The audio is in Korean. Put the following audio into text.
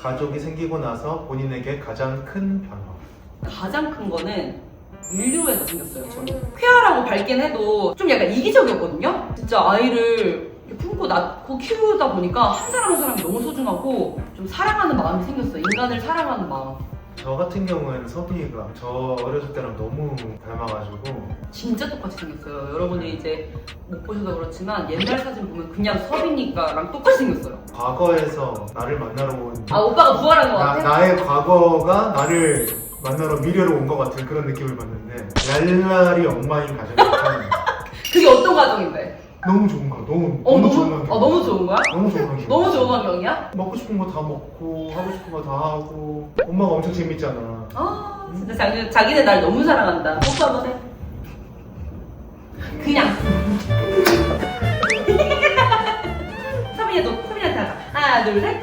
가족이 생기고 나서 본인에게 가장 큰 변화. 가장 큰 거는 인류애가 생겼어요, 저는. 쾌활하고 밝긴 해도 좀 약간 이기적이었거든요? 진짜 아이를 품고 낳고 키우다 보니까 한 사람 한 사람이 너무 소중하고 좀 사랑하는 마음이 생겼어요. 인간을 사랑하는 마음. 저 같은 경우에는 서빈이가 저 어렸을 때랑 너무 닮아가지고 진짜 똑같이 생겼어요. 여러분이 이제 못 보셔서 그렇지만 옛날 사진 보면 그냥 서빈이가랑 똑같이 생겼어요. 과거에서 나를 만나러 온 아, 오빠가 부활한 것 나, 같아? 나의 과거가 나를 만나러 미래로 온 것 같은 그런 느낌을 받는데 얄날이 엉망인 가정이니까 그게 어떤 과정인데? 너무 좋은 거야. 너무 어, 너무 좋은 환경. 어, 너무 좋은 거야? 너무 좋은 환경. 너무 좋은 환경이야? 먹고 싶은 거 다 먹고 하고 싶은 거 다 하고 엄마가 엄청 재밌잖아. 아, 진짜 자기, 자기네 날 너무 사랑한다. 뽀뽀 한번 해. 그냥. 서빈이도, 서빈이한테 하자. 하나, 둘, 셋.